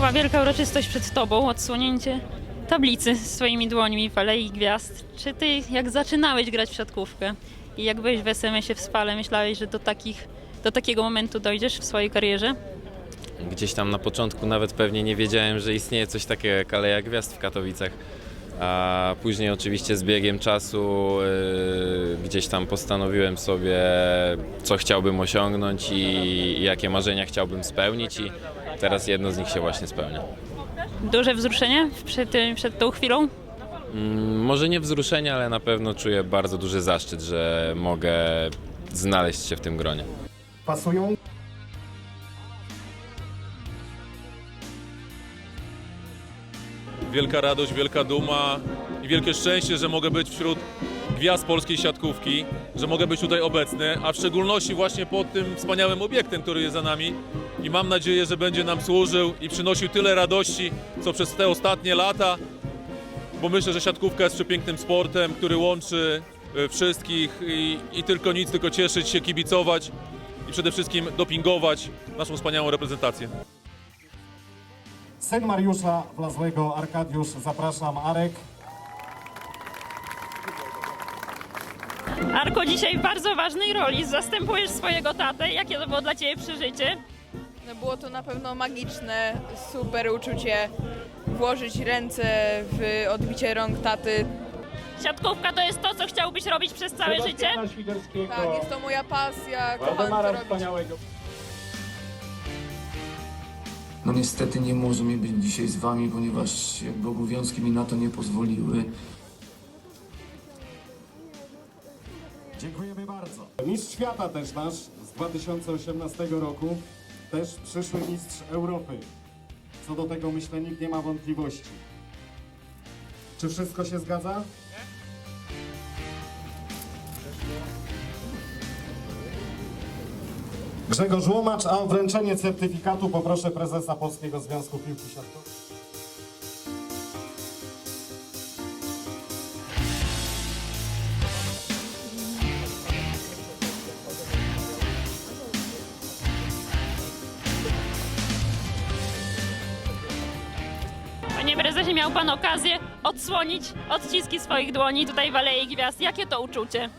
wyjątkowa, wielka uroczystość przed Tobą, odsłonięcie tablicy swoimi dłońmi w Alei Gwiazd. Czy Ty, jak zaczynałeś grać w siatkówkę i jak byłeś w SMS-ie w Spale, myślałeś, że do, takich, do takiego momentu dojdziesz w swojej karierze? Gdzieś tam na początku nawet pewnie nie wiedziałem, że istnieje coś takiego jak Aleja Gwiazd w Katowicach. A później oczywiście z biegiem czasu yy, gdzieś tam postanowiłem sobie, co chciałbym osiągnąć i jakie marzenia chciałbym spełnić i teraz jedno z nich się właśnie spełnia. Duże wzruszenie przed, tym- przed tą chwilą? Mm, Może nie wzruszenie, ale na pewno czuję bardzo duży zaszczyt, że mogę znaleźć się w tym gronie. Pasują? wielka radość, wielka duma i wielkie szczęście, że mogę być wśród gwiazd polskiej siatkówki, że mogę być tutaj obecny, a w szczególności właśnie pod tym wspaniałym obiektem, który jest za nami i mam nadzieję, że będzie nam służył i przynosił tyle radości, co przez te ostatnie lata, bo myślę, że siatkówka jest przepięknym sportem, który łączy e, wszystkich i, i tylko nic, tylko cieszyć się, kibicować i przede wszystkim dopingować naszą wspaniałą reprezentację. Syn Mariusza Wlazłego, Arkadiusz, zapraszam, Arek. Arko, dzisiaj w bardzo ważnej roli zastępujesz swojego tatę. Jakie to było dla Ciebie przeżycie? No było to na pewno magiczne, super uczucie włożyć ręce w odbicie rąk taty. Siatkówka to jest to, co chciałbyś robić przez całe życie? Tak, jest to moja pasja, kocham to robić. No niestety nie możemy być dzisiaj z wami, ponieważ jakby obowiązki mi na to nie pozwoliły. Dziękujemy bardzo. Mistrz świata też nasz z 2018 roku, też przyszły mistrz Europy. Co do tego myślę nikt nie ma wątpliwości. Czy wszystko się zgadza? Grzegorz Łomacz, a o wręczenie certyfikatu poproszę prezesa Polskiego Związku Piłki Siatkowej. Panie prezesie, miał Pan okazję odsłonić odciski swoich dłoni tutaj w Alei Gwiazd. Jakie to uczucie?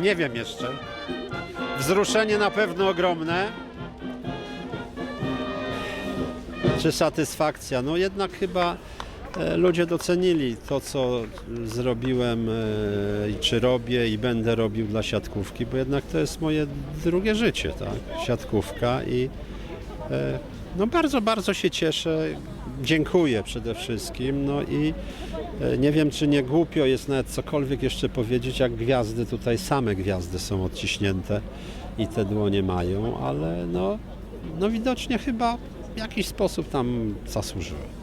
Nie wiem jeszcze. Wzruszenie na pewno ogromne. Czy satysfakcja? No jednak chyba e, ludzie docenili to, co zrobiłem e, i czy robię i będę robił dla siatkówki, bo jednak to jest moje drugie życie, tak? Siatkówka i no bardzo, bardzo się cieszę. Dziękuję przede wszystkim. No i e, nie wiem, czy nie głupio jest nawet cokolwiek jeszcze powiedzieć, jak gwiazdy tutaj, same gwiazdy są odciśnięte i te dłonie mają, ale no, no widocznie chyba w jakiś sposób tam zasłużyły.